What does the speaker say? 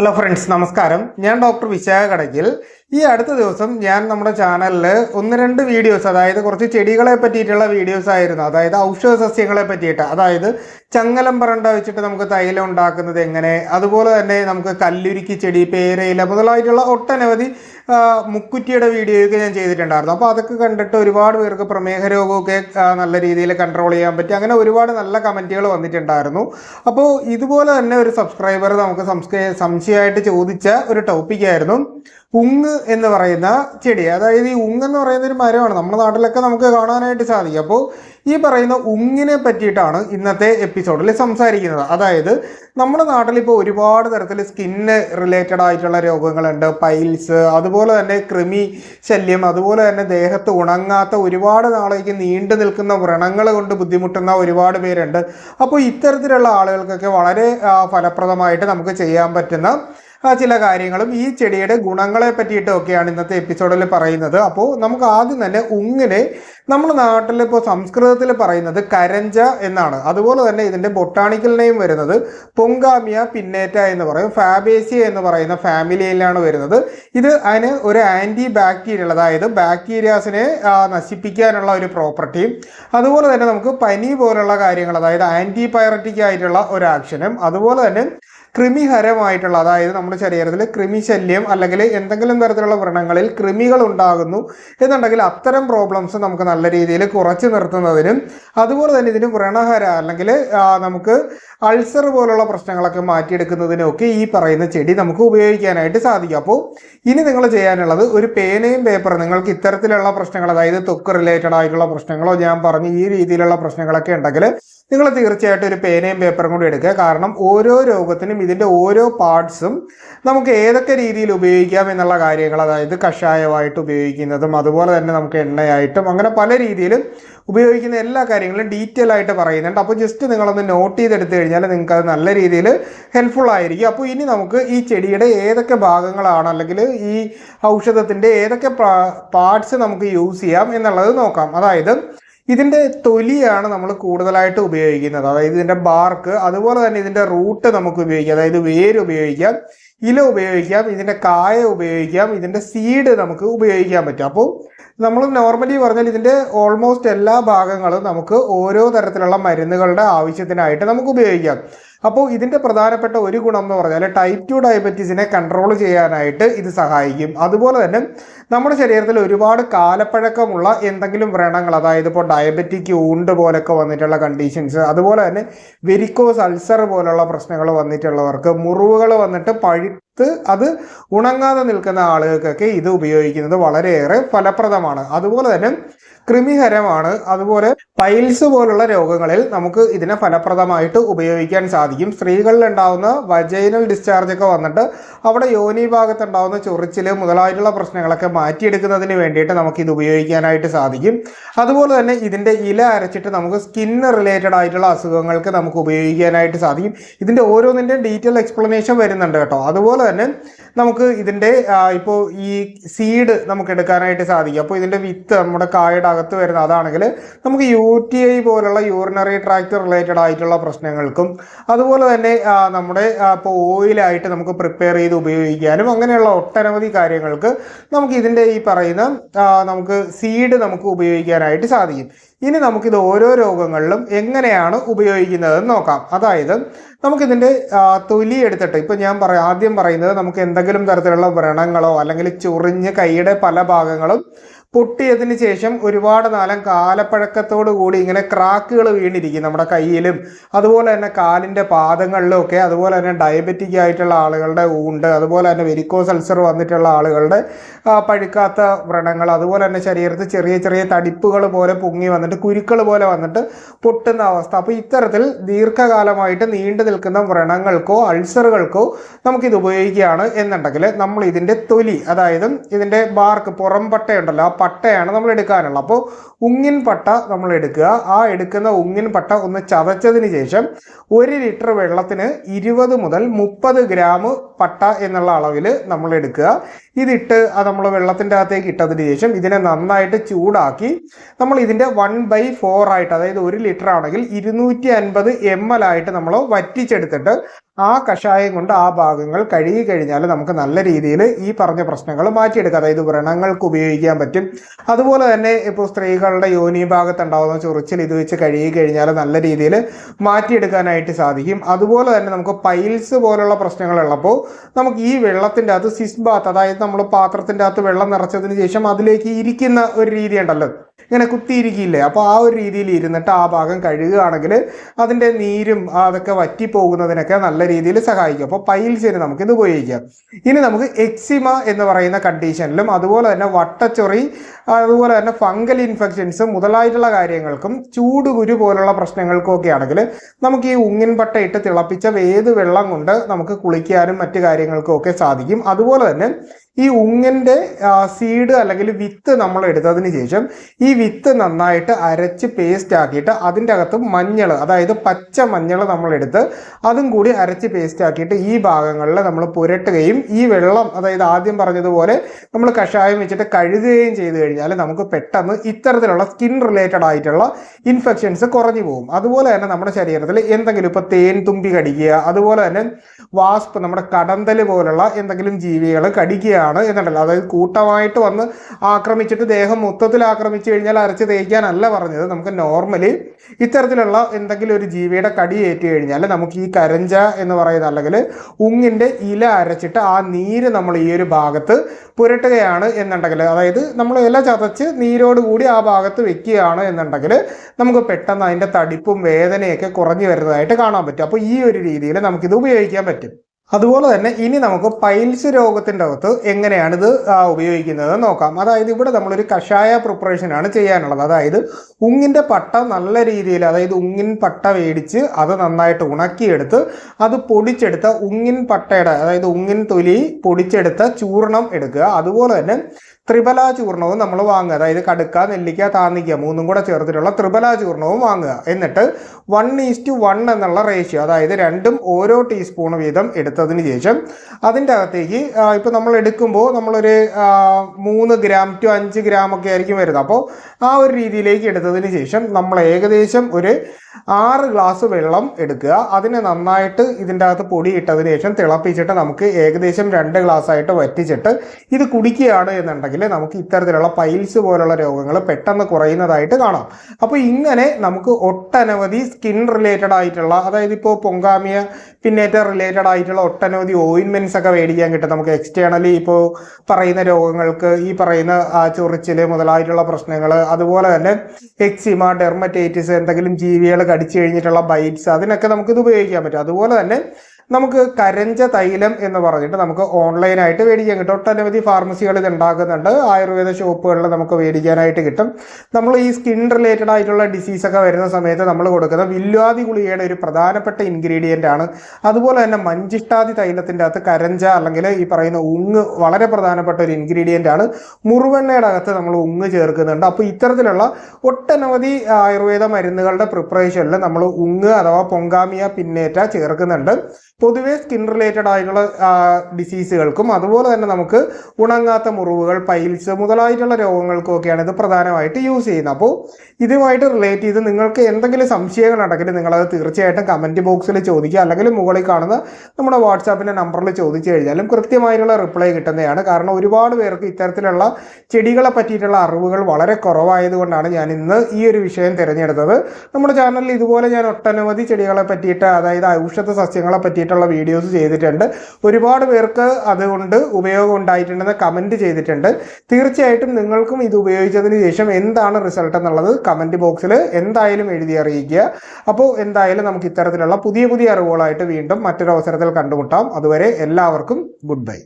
Hello friends നമസ്കാരം. ഞാൻ doctor Vishakha Kadakkal. ഈ അടുത്ത ദിവസം ഞാൻ നമ്മുടെ ചാനലിൽ ഒന്ന് രണ്ട് വീഡിയോസ് അതായത് കുറച്ച് ചെടികളെ പറ്റിയിട്ടുള്ള വീഡിയോസ് ആയിരുന്നു. അതായത് ഔഷധ സസ്യങ്ങളെ പറ്റിയിട്ട്. അതായത് ചങ്ങലം പറണ്ട വെച്ചിട്ട് നമുക്ക് തൈലം ഉണ്ടാക്കുന്നത് എങ്ങനെ? അതുപോലെ തന്നെ നമുക്ക് കല്ലുരുക്കി ചെടി പേരയില മുതലായിട്ടുള്ള ഒട്ടനവധി മുക്കുറ്റിയുടെ വീഡിയോയൊക്കെ ഞാൻ ചെയ്തിട്ടുണ്ടായിരുന്നു. അപ്പോൾ അതൊക്കെ കണ്ടിട്ട് ഒരുപാട് പേർക്ക് പ്രമേഹ രോഗമൊക്കെ നല്ല രീതിയിൽ കൺട്രോൾ ചെയ്യാൻ പറ്റി. അങ്ങനെ ഒരുപാട് നല്ല കമന്റുകൾ വന്നിട്ടുണ്ടായിരുന്നു. അപ്പോൾ ഇതുപോലെ തന്നെ ഒരു സബ്സ്ക്രൈബർ നമുക്ക് സംശയമായിട്ട് ചോദിച്ച ഒരു ടോപ്പിക്കായിരുന്നു ഉങ്ങ് എന്ന് പറയുന്ന ചെടി. അതായത് ഈ ഉങ്ങ് എന്ന് പറയുന്ന ഒരു മരമാണ്. നമ്മുടെ നാട്ടിലൊക്കെ നമുക്ക് കാണാനായിട്ട് സാധിക്കും. അപ്പോൾ ഈ പറയുന്ന ഉങ്ങിനെ പറ്റിയിട്ടാണ് ഇന്നത്തെ എപ്പിസോഡിൽ സംസാരിക്കുന്നത്. അതായത് നമ്മുടെ നാട്ടിൽ ഇപ്പോൾ ഒരുപാട് തരത്തിൽ സ്കിന്ന് റിലേറ്റഡ് ആയിട്ടുള്ള രോഗങ്ങളുണ്ട്. പൈൽസ് അതുപോലെ തന്നെ കൃമി ശല്യം അതുപോലെ തന്നെ ദേഹത്ത് ഉണങ്ങാത്ത ഒരുപാട് നാളേക്ക് നീണ്ടു നിൽക്കുന്ന വ്രണങ്ങൾ കൊണ്ട് ബുദ്ധിമുട്ടുന്ന ഒരുപാട് പേരുണ്ട്. അപ്പോൾ ഇത്തരത്തിലുള്ള ആളുകൾക്കൊക്കെ വളരെ ഫലപ്രദമായിട്ട് നമുക്ക് ചെയ്യാൻ പറ്റുന്ന ചില കാര്യങ്ങളും ഈ ചെടിയുടെ ഗുണങ്ങളെ പറ്റിയിട്ടൊക്കെയാണ് ഇന്നത്തെ എപ്പിസോഡിൽ പറയുന്നത്. അപ്പോൾ നമുക്ക് ആദ്യം തന്നെ ഉങ്ങിനെ നമ്മൾ നാട്ടിൽ ഇപ്പോൾ സംസ്കൃതത്തിൽ പറയുന്നത് കരഞ്ച എന്നാണ്. അതുപോലെ തന്നെ ഇതിന്റെ ബൊട്ടാണിക്കൽ നെയിം വരുന്നത് പൊങ്കാമിയ പിന്നേറ്റ എന്ന് പറയും. ഫാബേസിയ എന്ന് പറയുന്ന ഫാമിലിയിലാണ് വരുന്നത്. ഇത് അതിന് ഒരു ആന്റി ബാക്ടീരിയൽ അതായത് ബാക്ടീരിയാസിനെ നശിപ്പിക്കാനുള്ള ഒരു പ്രോപ്പർട്ടിയും അതുപോലെ തന്നെ നമുക്ക് പനി പോലുള്ള കാര്യങ്ങൾ അതായത് ആന്റിബയോട്ടിക് ആയിട്ടുള്ള ഒരു ആക്ഷനും അതുപോലെ തന്നെ കൃമിഹരമായിട്ടുള്ള അതായത് നമ്മുടെ ശരീരത്തിൽ കൃമിശല്യം അല്ലെങ്കിൽ എന്തെങ്കിലും തരത്തിലുള്ള വ്രണങ്ങളിൽ കൃമികൾ ഉണ്ടാകുന്നു എന്നുണ്ടെങ്കിൽ അത്തരം പ്രോബ്ലംസ് നമുക്ക് നല്ല രീതിയിൽ കുറച്ച് നിർത്തുന്നതിനും അതുപോലെ തന്നെ ഇതിന് വ്രണഹര അല്ലെങ്കിൽ നമുക്ക് അൾസർ പോലുള്ള പ്രശ്നങ്ങളൊക്കെ മാറ്റിയെടുക്കുന്നതിനൊക്കെ ഈ പറയുന്ന ചെടി നമുക്ക് ഉപയോഗിക്കാനായിട്ട് സാധിക്കും. അപ്പോൾ ഇനി നിങ്ങൾ ചെയ്യാനുള്ളത് ഒരു പേനയും പേപ്പറും നിങ്ങൾക്ക് ഇത്തരത്തിലുള്ള പ്രശ്നങ്ങൾ അതായത് തൊക്ക് റിലേറ്റഡ് ആയിട്ടുള്ള പ്രശ്നങ്ങളോ ഞാൻ പറഞ്ഞ ഈ രീതിയിലുള്ള പ്രശ്നങ്ങളൊക്കെ ഉണ്ടെങ്കിൽ നിങ്ങൾ തീർച്ചയായിട്ടും ഒരു പേനയും പേപ്പറും കൂടി എടുക്കുക. കാരണം ഓരോ രോഗത്തിനും ഇതിന്റെ ഓരോ പാർട്സും നമുക്ക് ഏതൊക്കെ രീതിയിൽ ഉപയോഗിക്കാം എന്നുള്ള കാര്യങ്ങൾ അതായത് കഷായമായിട്ട് ഉപയോഗിക്കുന്നതും അതുപോലെ തന്നെ നമുക്ക് എണ്ണയായിട്ടും അങ്ങനെ പല രീതിയിലും ഉപയോഗിക്കുന്ന എല്ലാ കാര്യങ്ങളും ഡീറ്റെയിൽ ആയിട്ട് പറയുന്നുണ്ട്. അപ്പോൾ ജസ്റ്റ് നിങ്ങളൊന്ന് നോട്ട് ചെയ്തെടുത്തു കഴിഞ്ഞാൽ നിങ്ങൾക്ക് അത് നല്ല രീതിയിൽ ഹെൽപ്ഫുൾ ആയിരിക്കും. അപ്പോൾ ഇനി നമുക്ക് ഈ ചെടിയുടെ ഏതൊക്കെ ഭാഗങ്ങളാണ് അല്ലെങ്കിൽ ഈ ഔഷധത്തിന്റെ ഏതൊക്കെ പാർട്സ് നമുക്ക് യൂസ് ചെയ്യാം എന്നുള്ളത് നോക്കാം. അതായത് ഇതിന്റെ തൊലിയാണ് നമ്മൾ കൂടുതലായിട്ട് ഉപയോഗിക്കുന്നത്. അതായത് ഇതിന്റെ ബാർക്ക് അതുപോലെ തന്നെ ഇതിന്റെ റൂട്ട് നമുക്ക് ഉപയോഗിക്കാം. അതായത് വേര് ഉപയോഗിക്കാം ഇല ഉപയോഗിക്കാം ഇതിന്റെ കായ ഉപയോഗിക്കാം ഇതിന്റെ സീഡ് നമുക്ക് ഉപയോഗിക്കാൻ പറ്റും. അപ്പോൾ നമ്മൾ നോർമലി പറഞ്ഞാൽ ഇതിന്റെ ഓൾമോസ്റ്റ് എല്ലാ ഭാഗങ്ങളും നമുക്ക് ഓരോ തരത്തിലുള്ള മരുന്നുകളുടെ ആവശ്യത്തിനായിട്ട് നമുക്ക് ഉപയോഗിക്കാം. അപ്പോൾ ഇതിന്റെ പ്രധാനപ്പെട്ട ഒരു ഗുണം എന്ന് പറഞ്ഞാൽ ടൈപ്പ് ടു ഡയബറ്റീസിനെ കൺട്രോൾ ചെയ്യാനായിട്ട് ഇത് സഹായിക്കും. അതുപോലെ തന്നെ നമ്മുടെ ശരീരത്തിൽ ഒരുപാട് കാലപ്പഴക്കമുള്ള എന്തെങ്കിലും വ്രണങ്ങൾ അതായത് ഇപ്പോൾ ഡയബറ്റിക് ഊണ്ട് പോലൊക്കെ വന്നിട്ടുള്ള കണ്ടീഷൻസ് അതുപോലെ തന്നെ വെരിക്കോസ് അൾസർ പോലുള്ള പ്രശ്നങ്ങൾ വന്നിട്ടുള്ളവർക്ക് മുറിവുകൾ വന്നിട്ട് പഴുത്ത് അത് ഉണങ്ങാതെ നിൽക്കുന്ന ആളുകൾക്കൊക്കെ ഇത് ഉപയോഗിക്കുന്നത് വളരെയേറെ ഫലപ്രദമാണ്. അതുപോലെ തന്നെ കൃമിഹരമാണ്. അതുപോലെ പൈൽസ് പോലുള്ള രോഗങ്ങളിൽ നമുക്ക് ഇതിനെ ഫലപ്രദമായിട്ട് ഉപയോഗിക്കാൻ സാധിക്കും. സ്ത്രീകളിൽ ഉണ്ടാവുന്ന വജൈനൽ ഡിസ്ചാർജ് ഒക്കെ വന്നിട്ട് അവിടെ യോനി ഭാഗത്ത് ഉണ്ടാവുന്ന ചൊറിച്ചിൽ മുതലായിട്ടുള്ള പ്രശ്നങ്ങളൊക്കെ മാറ്റിയെടുക്കുന്നതിന് വേണ്ടിയിട്ട് നമുക്ക് ഇത് ഉപയോഗിക്കാനായിട്ട് സാധിക്കും. അതുപോലെ തന്നെ ഇതിന്റെ ഇല അരച്ചിട്ട് നമുക്ക് സ്കിന്ന് റിലേറ്റഡ് ആയിട്ടുള്ള അസുഖങ്ങൾക്ക് നമുക്ക് ഉപയോഗിക്കാനായിട്ട് സാധിക്കും. ഇതിന്റെ ഓരോന്നിന്റെയും ഡീറ്റെയിൽ എക്സ്പ്ലനേഷൻ വരുന്നുണ്ട് കേട്ടോ. അതുപോലെ തന്നെ നമുക്ക് ഇതിന്റെ ഇപ്പോൾ ഈ സീഡ് നമുക്ക് എടുക്കാനായിട്ട് സാധിക്കും. അപ്പോൾ ഇതിന്റെ വിത്ത് നമ്മുടെ കായയുടെ അകത്ത് വരുന്ന അതാണെങ്കിൽ നമുക്ക് യു ടി ഐ പോലുള്ള യൂറിനറി ട്രാക്ട് റിലേറ്റഡ് ആയിട്ടുള്ള പ്രശ്നങ്ങൾക്കും അതുപോലെ തന്നെ നമ്മുടെ ഇപ്പോൾ ഓയിലായിട്ട് നമുക്ക് പ്രിപ്പയർ ചെയ്ത് ഉപയോഗിക്കാനും അങ്ങനെയുള്ള ഒട്ടനവധി കാര്യങ്ങൾക്ക് നമുക്ക് ഇതിന്റെ ഈ പറയുന്ന നമുക്ക് സീഡ് നമുക്ക് ഉപയോഗിക്കാനായിട്ട് സാധിക്കും. ഇനി നമുക്കിത് ഓരോ രോഗങ്ങളിലും എങ്ങനെയാണ് ഉപയോഗിക്കുന്നതെന്ന് നോക്കാം. അതായത് നമുക്കിതിന്റെ തൊലി എടുത്തിട്ട് ഇപ്പം ഞാൻ പറയാം ആദ്യം പറയുന്നത് നമുക്ക് എന്തെങ്കിലും തരത്തിലുള്ള വ്രണങ്ങളോ അല്ലെങ്കിൽ ചൊറിഞ്ഞ് കൈയുടെ പല ഭാഗങ്ങളും പൊട്ടിയതിന് ശേഷം ഒരുപാട് നാലം കാലപ്പഴക്കത്തോടു കൂടി ഇങ്ങനെ ക്രാക്കുകൾ വീണിരിക്കും നമ്മുടെ കയ്യിലും. അതുപോലെ തന്നെ കാലിന്റെ പാദങ്ങളിലും ഒക്കെ അതുപോലെ തന്നെ ഡയബറ്റിക് ആയിട്ടുള്ള ആളുകളുടെ ഊണ്ട് അതുപോലെ തന്നെ വെരിക്കോസ് അൾസർ വന്നിട്ടുള്ള ആളുകളുടെ പഴുക്കാത്ത വ്രണങ്ങൾ അതുപോലെ തന്നെ ശരീരത്തിൽ ചെറിയ ചെറിയ തടിപ്പുകൾ പോലെ പൊങ്ങി വന്നിട്ട് കുരുക്കൾ പോലെ വന്നിട്ട് പൊട്ടുന്ന അവസ്ഥ. അപ്പോൾ ഇത്തരത്തിൽ ദീർഘകാലമായിട്ട് നീണ്ടു നിൽക്കുന്ന വ്രണങ്ങൾക്കോ അൾസറുകൾക്കോ നമുക്കിത് ഉപയോഗിക്കുകയാണ് എന്നുണ്ടെങ്കിൽ നമ്മൾ ഇതിന്റെ തൊലി അതായത് ഇതിന്റെ ബാർക്ക് പുറം പട്ടയുണ്ടല്ലോ പട്ടയാണ് നമ്മൾ എടുക്കാനുള്ളത്. അപ്പോൾ ഉങ്ങിൻ പട്ട നമ്മൾ എടുക്കുക. ആ എടുക്കുന്ന ഉങ്ങിൻ പട്ട ഒന്ന് ചതച്ചതിന് ശേഷം ഒരു ലിറ്റർ വെള്ളത്തിന് ഇരുപത് മുതൽ മുപ്പത് ഗ്രാം പട്ട എന്നുള്ള അളവിൽ നമ്മൾ എടുക്കുക. ഇതിട്ട് നമ്മൾ വെള്ളത്തിന്റെ അകത്തേക്ക് ഇട്ടതിന് ശേഷം ഇതിനെ നന്നായിട്ട് ചൂടാക്കി നമ്മൾ ഇതിന്റെ വൺ ബൈ ഫോർ ആയിട്ട് അതായത് ഒരു ലിറ്റർ ആണെങ്കിൽ ഇരുന്നൂറ്റി അൻപത് എം എൽ ആയിട്ട് നമ്മൾ വറ്റിച്ചെടുത്തിട്ട് ആ കഷായം കൊണ്ട് ആ ഭാഗങ്ങൾ കഴുകി കഴിഞ്ഞാൽ നമുക്ക് നല്ല രീതിയിൽ ഈ പറഞ്ഞ പ്രശ്നങ്ങൾ മാറ്റിയെടുക്കാം. അതായത് വ്രണങ്ങൾക്ക് ഉപയോഗിക്കാൻ പറ്റും. അതുപോലെ തന്നെ ഇപ്പോൾ സ്ത്രീകളുടെ യോനി ഭാഗത്ത് ഉണ്ടാകുന്ന ചൊറിച്ചിൽ ഇത് വെച്ച് കഴുകി കഴിഞ്ഞാൽ നല്ല രീതിയിൽ മാറ്റിയെടുക്കാനായിട്ട് സാധിക്കും. അതുപോലെ തന്നെ നമുക്ക് പൈൽസ് പോലുള്ള പ്രശ്നങ്ങൾ ഉള്ളപ്പോൾ നമുക്ക് ഈ വെള്ളത്തിന്റെ അകത്ത് സിസ് ബാത്ത് അതായത് നമ്മൾ പാത്രത്തിന്റെ അകത്ത് വെള്ളം നിറച്ചതിന് ശേഷം അതിലേക്ക് ഇരിക്കുന്ന ഒരു രീതി ഉണ്ടല്ലോ. ഇങ്ങനെ കുത്തിയിരിക്കില്ലേ? അപ്പോൾ ആ ഒരു രീതിയിൽ ഇരുന്നിട്ട് ആ ഭാഗം കഴുകുകയാണെങ്കിൽ അതിന്റെ നീരും അതൊക്കെ വറ്റിപ്പോകുന്നതിനൊക്കെ നല്ല രീതിയിൽ സഹായിക്കും. അപ്പോൾ പൈൽസിന് ഇത് ഉപയോഗിക്കാം. ഇനി നമുക്ക് എക്സിമ എന്ന് പറയുന്ന കണ്ടീഷനിലും അതുപോലെ തന്നെ വട്ടച്ചൊറി അതുപോലെ തന്നെ ഫംഗൽ ഇൻഫെക്ഷൻസ് മുതലായിട്ടുള്ള കാര്യങ്ങൾക്കും ചൂടുകുരു പോലുള്ള പ്രശ്നങ്ങൾക്കും ഒക്കെ ആണെങ്കിൽ നമുക്ക് ഈ ഉങ്ങിൻ ഇട്ട് തിളപ്പിച്ച ഏത് വെള്ളം കൊണ്ട് നമുക്ക് കുളിക്കാനും മറ്റു കാര്യങ്ങൾക്കും ഒക്കെ സാധിക്കും. അതുപോലെ തന്നെ ഈ ഉങ്ങിന്റെ സീഡ് അല്ലെങ്കിൽ വിത്ത് നമ്മൾ എടുത്തതിന് ശേഷം ഈ വിത്ത് നന്നായിട്ട് അരച്ച് പേസ്റ്റ് ആക്കിയിട്ട് അതിന്റെ അകത്ത് മഞ്ഞൾ അതായത് പച്ച മഞ്ഞൾ നമ്മളെടുത്ത് അതും കൂടി അരച്ച് പേസ്റ്റ് ആക്കിയിട്ട് ഈ ഭാഗങ്ങളിൽ നമ്മൾ പുരട്ടുകയും ഈ വെള്ളം അതായത് ആദ്യം പറഞ്ഞതുപോലെ നമ്മൾ കഷായം വെച്ചിട്ട് കഴുകുകയും ചെയ്തു കഴിഞ്ഞാൽ നമുക്ക് പെട്ടെന്ന് ഇത്തരത്തിലുള്ള സ്കിൻ റിലേറ്റഡ് ആയിട്ടുള്ള ഇൻഫെക്ഷൻസ് കുറഞ്ഞു പോകും. അതുപോലെ തന്നെ നമ്മുടെ ശരീരത്തിൽ എന്തെങ്കിലും ഇപ്പോൾ തേൻ തുമ്പി കടിക്കുക അതുപോലെ തന്നെ വാസ്പ് നമ്മുടെ കടന്തൽ പോലുള്ള എന്തെങ്കിലും ജീവികൾ കടിക്കുകയാണ് എന്നുണ്ടല്ലോ. അതായത് കൂട്ടമായിട്ട് വന്ന് ആക്രമിച്ചിട്ട് ദേഹം മൊത്തത്തിൽ ആക്രമിച്ചു കഴിഞ്ഞാൽ അരച്ച് തേക്കാനല്ല പറഞ്ഞത്. നമുക്ക് നോർമലി ഇത്തരത്തിലുള്ള എന്തെങ്കിലും ഒരു ജീവിയുടെ കടി ഏറ്റു കഴിഞ്ഞാൽ നമുക്ക് ഈ കരഞ്ച എന്ന് പറയുന്ന അല്ലെങ്കിൽ ഉങ്ങിന്റെ ഇല അരച്ചിട്ട് ആ നീര് നമ്മൾ ഈ ഒരു ഭാഗത്ത് പുരട്ടുകയാണ് എന്നുണ്ടെങ്കിൽ അതായത് നമ്മൾ ഇല ചതച്ച് നീരോട് കൂടി ആ ഭാഗത്ത് വെക്കുകയാണ് എന്നുണ്ടെങ്കിൽ നമുക്ക് പെട്ടെന്ന് അതിന്റെ തടിപ്പും വേദനയൊക്കെ കുറഞ്ഞു വരുന്നതായിട്ട് കാണാൻ പറ്റും. അപ്പോൾ ഈ ഒരു രീതിയിൽ നമുക്കിത് ഉപയോഗിക്കാൻ പറ്റും. അതുപോലെ തന്നെ ഇനി നമുക്ക് പൈൽസ് രോഗത്തിന്റെ അകത്ത് എങ്ങനെയാണ് ഇത് ഉപയോഗിക്കുന്നത് നോക്കാം. അതായത് ഇവിടെ നമ്മളൊരു കഷായ പ്രിപ്പറേഷൻ ആണ് ചെയ്യാനുള്ളത്. അതായത് ഉങ്ങിന്റെ പട്ട നല്ല രീതിയിൽ അതായത് ഉങ്ങിൻ പട്ട മേടിച്ച് അത് നന്നായിട്ട് ഉണക്കിയെടുത്ത് അത് പൊടിച്ചെടുത്ത ഉങ്ങിൻ പട്ടയുടെ അതായത് ഉങ്ങിൻ തൊലി പൊടിച്ചെടുത്ത ചൂർണം എടുക്കുക. അതുപോലെ തന്നെ ത്രിബല ചൂർണവും നമ്മൾ വാങ്ങുക. അതായത് കടുക്ക നെല്ലിക്ക താന്നിക്ക മൂന്നും കൂടെ ചേർത്തിട്ടുള്ള ത്രിപല ചൂർണവും വാങ്ങുക. എന്നിട്ട് വൺ ഈസ്റ്റ് വൺ എന്നുള്ള റേഷ്യോ അതായത് രണ്ടും ഓരോ ടീസ്പൂൺ വീതം എടുത്തതിന് ശേഷം അതിന്റെ അകത്തേക്ക് ഇപ്പോൾ നമ്മൾ എടുക്കുമ്പോൾ നമ്മളൊരു മൂന്ന് ഗ്രാം ടു അഞ്ച് ഗ്രാം ഒക്കെ ആയിരിക്കും വരുന്നത്. അപ്പോൾ ആ ഒരു രീതിയിലേക്ക് എടുത്തതിന് ശേഷം നമ്മൾ ഏകദേശം ഒരു ആറ് ഗ്ലാസ് വെള്ളം എടുക്കുക. അതിനെ നന്നായിട്ട് ഇതിന്റെ അകത്ത് പൊടി ഇട്ടതിന് ശേഷം തിളപ്പിച്ചിട്ട് നമുക്ക് ഏകദേശം രണ്ട് ഗ്ലാസ് ആയിട്ട് വറ്റിച്ചിട്ട് ഇത് കുടിക്കുകയാണ് എന്നുണ്ടെങ്കിൽ നമുക്ക് ഇത്തരത്തിലുള്ള പൈൽസ് പോലുള്ള രോഗങ്ങൾ പെട്ടെന്ന് കുറയുന്നതായിട്ട് കാണാം. അപ്പോൾ ഇങ്ങനെ നമുക്ക് ഒട്ടനവധി സ്കിൻ റിലേറ്റഡ് ആയിട്ടുള്ള അതായത് ഇപ്പോൾ പൊങ്കാമിയ പിന്നേറ്റ റിലേറ്റഡ് ആയിട്ടുള്ള ഒട്ടനവധി ഓയിൻമെന്റ്സ് ഒക്കെ മേടിക്കാൻ കിട്ടും. നമുക്ക് എക്സ്റ്റേണലി ഇപ്പോൾ പറയുന്ന രോഗങ്ങൾക്ക് ഈ പറയുന്ന ചൊറിച്ചിൽ മുതലായിട്ടുള്ള പ്രശ്നങ്ങൾ അതുപോലെ തന്നെ എക്സിമ ഡെർമറ്റൈറ്റിസ് എന്തെങ്കിലും ജീവികൾ കടിച്ചു കഴിഞ്ഞിട്ടുള്ള ബൈറ്റ്സ് അതിനൊക്കെ നമുക്കിത് ഉപയോഗിക്കാൻ പറ്റും. അതുപോലെ തന്നെ നമുക്ക് കരഞ്ച തൈലം എന്ന് പറഞ്ഞിട്ട് നമുക്ക് ഓൺലൈനായിട്ട് മേടിക്കാൻ കിട്ടും. ഒട്ടനവധി ഫാർമസികൾ ഇത് ഉണ്ടാക്കുന്നുണ്ട് ആയുർവേദ ഷോപ്പുകളിൽ നമുക്ക് മേടിക്കാനായിട്ട് കിട്ടും. നമ്മൾ ഈ സ്കിൻ റിലേറ്റഡ് ആയിട്ടുള്ള ഡിസീസൊക്കെ വരുന്ന സമയത്ത് നമ്മൾ കൊടുക്കുന്ന വില്വാദി ഗുളികയുടെ ഒരു പ്രധാനപ്പെട്ട ഇൻഗ്രീഡിയന്റ് ആണ്. അതുപോലെ തന്നെ മഞ്ചിഷ്ടാദി തൈലത്തിന്റെ അകത്ത് കരഞ്ച അല്ലെങ്കിൽ ഈ പറയുന്ന ഉങ്ങ് വളരെ പ്രധാനപ്പെട്ട ഒരു ഇൻഗ്രീഡിയന്റ് ആണ്. മുറുവെണ്ണയുടെ അകത്ത് നമ്മൾ ഉങ്ങ് ചേർക്കുന്നുണ്ട്. അപ്പോൾ ഇത്തരത്തിലുള്ള ഒട്ടനവധി ആയുർവേദ മരുന്നുകളുടെ പ്രിപ്പറേഷനിൽ നമ്മൾ ഉങ്ങ് അഥവാ പൊങ്കാമിയ പിന്നേറ്റ ചേർക്കുന്നുണ്ട്. പൊതുവേ സ്കിൻ റിലേറ്റഡ് ആയിട്ടുള്ള ഡിസീസുകൾക്കും അതുപോലെ തന്നെ നമുക്ക് ഉണങ്ങാത്ത മുറിവുകൾ പൈൽസ് മുതലായിട്ടുള്ള രോഗങ്ങൾക്കും ഒക്കെയാണ് ഇത് പ്രധാനമായിട്ട് യൂസ് ചെയ്യുന്നത്. അപ്പോൾ ഇതുമായിട്ട് റിലേറ്റ് ചെയ്ത് നിങ്ങൾക്ക് എന്തെങ്കിലും സംശയങ്ങൾ ഉണ്ടെങ്കിൽ നിങ്ങളത് തീർച്ചയായിട്ടും കമന്റ് ബോക്സിൽ ചോദിക്കുക. അല്ലെങ്കിൽ മുകളിൽ കാണുന്ന നമ്മുടെ വാട്സാപ്പിന്റെ നമ്പറിൽ ചോദിച്ചു കഴിഞ്ഞാലും കൃത്യമായിട്ടുള്ള റിപ്ലൈ കിട്ടുന്നതാണ്. കാരണം ഒരുപാട് പേർക്ക് ഇത്തരത്തിലുള്ള ചെടികളെ പറ്റിയിട്ടുള്ള അറിവുകൾ വളരെ കുറവായതുകൊണ്ടാണ് ഞാൻ ഇന്ന് ഈ ഒരു വിഷയം തിരഞ്ഞെടുത്തത്. നമ്മുടെ ചാനലിൽ ഇതുപോലെ ഞാൻ ഒട്ടനവധി ചെടികളെ പറ്റിയിട്ട് അതായത് ഔഷധ സസ്യങ്ങളെ പറ്റിയിട്ടുള്ള വീഡിയോസ് ചെയ്തിട്ടുണ്ട്. ഒരുപാട് പേർക്ക് അതുകൊണ്ട് ഉപയോഗം ഉണ്ടായിട്ടുണ്ടെന്ന് കമന്റ് ചെയ്തിട്ടുണ്ട്. തീർച്ചയായിട്ടും നിങ്ങൾക്കും ഇത് ഉപയോഗിച്ചതിന് ശേഷം എന്താണ് റിസൾട്ട് എന്നുള്ളത് കമന്റ് ബോക്സിൽ എന്തായാലും എഴുതി അറിയിക്കുക. അപ്പോൾ എന്തായാലും നമുക്ക് ഇത്തരത്തിലുള്ള പുതിയ പുതിയ അറിവുകളായിട്ട് വീണ്ടും മറ്റൊരവസരത്തിൽ കണ്ടുമുട്ടാം. അതുവരെ എല്ലാവർക്കും ഗുഡ് ബൈ